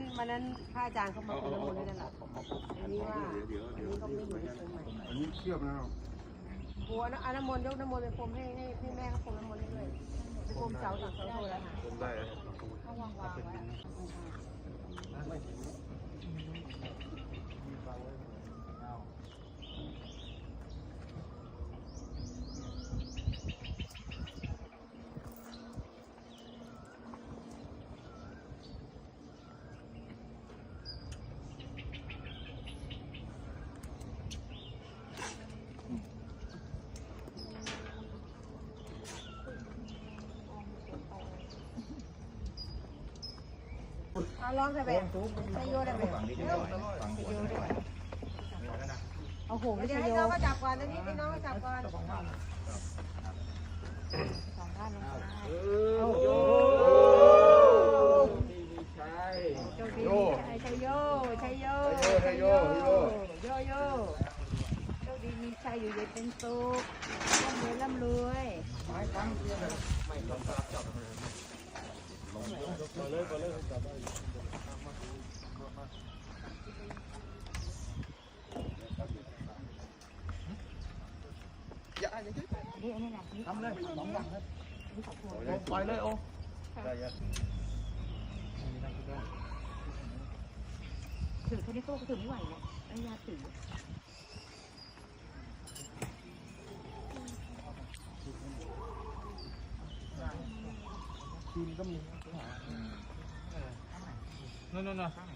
นั้นวันนั้นพระอาจารย์เขามาคุยกับคนด้วยกันหรออันนี้ว่าเดี๋ยวอันเดี๋ยวนี้ก็ไม่อยู่ในเชียงใหม่อันนี้เชื่อมนะครับหัวนะอันน้ำมนต์ยกน้ำมนต์ไปพรมให้ให้ให้แม่เขาพรมน้ำมนต์ให้ด้วยไปพรมเสาอีกเสาโทแล้วค่ะผมได้เขาวางวางไว้ เอาลองส่ไปใส่โยได้ไหมใส่โยไมเอาโหไม่ใช่ให้น้องก็จับก่อนนะนี่ให้น้องก็จับก่อนโอ้โยโยใช่โยใช่โยใช่โยโยโยโยโชคดีมีชัยอยู่เย็นเป็นสุขร่ำรวยร่ำรวย ปล่อยเลยโอ้ถือแค่นี้ก็ถือไม่ไหวแล้วไอ้ยาถือทีมก็มีนั่นนั่นน่ะนี่ทีมมันอันนี้มันเล่นแล้วอีกเสาหนึ่งอะร่วมกันหามาใช่นี่อะ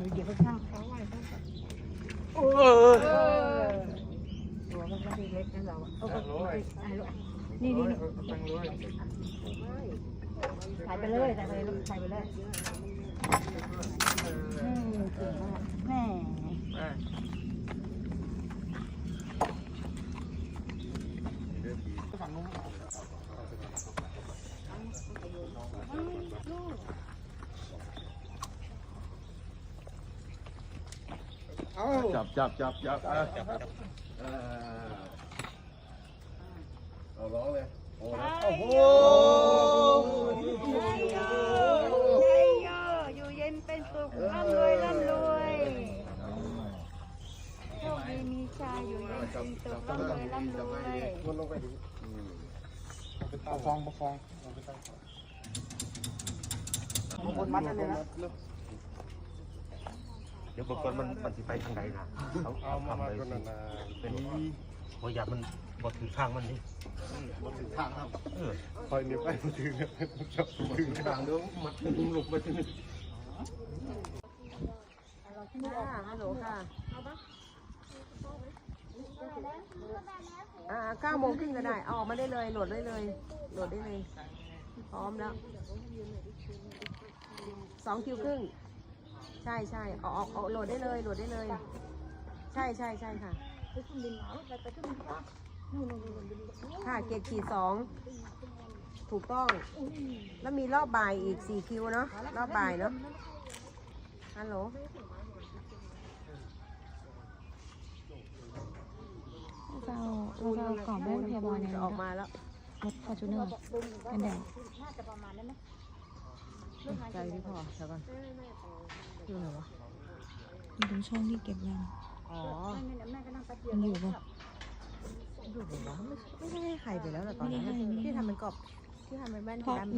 อันนี้เดี๋ยวเขาช่างเขาไหวเขาเออตัวมันไม่ได้เล็กนะเราเอาไปนี่นี่นี่ใส่ไปเลยใส่ไปเลยใส่ไปเลยอืมเก่งมากแม่ฝั่งนู้น จับจับจับจับอะเอาร้องเลยโอ้โอ้โหใช่โยใช่โยอยู่เย็นเป็นสุขร่ำรวยร่ำรวยโชคดีมีชายอยู่เย็นเป็นสุขร่ำรวยร่ำรวยวนลงไปดิประคองประคองเราไปตั้งบางคนมัดได้เลยนะเดี๋ยวบางคนมันมันสิไปทางใดนะเขาเอาเอามาทำมาเลยคนนั้นนะเป็นพอยามันบดถือข้างมันนี่บนถึงทางครับเออคอยนิ้วไปมาถึงจับถึงทางเดี๋ยวมันหลุกไปที่นี่ค่ะฮัลโหลค่ะอ่าเก้าโมงครึ่งก็ได้เอาออกมาได้เลยโหลดได้เลยโหลดได้เลย พร้อมแล้วสองคิวครึ่ง ใช่ใช่เอาออกเอาโหลดได้เลยโหลดได้เลย ใช่ใช่ใช่ค่ะค่ะเกตขีดสองถูกต้องแล้วมีรอบบ่ายอีกสี่คิวเนาะรอบบ่ายเนาะฮัลโหลเราเราเราก่อนแม่พยาบาลเนี่ยจะออกมาแล้ว รถฟอร์จูเนอร์กันแดด ใจพี่พ่อเดี๋ยวก่อนอยู่ไหนวะมันเป็นช่องที่เก็บยางอ๋อมันอยู่ป่ะอยู่ไหนวะไม่ไม่ใช่ให้ใครไปแล้วเหรอตอนนั้นไม่ได้ให้ไม่ได้ให้ที่ทำเป็นกรอบที่ทำเป็นแว่นเพราะ ดำ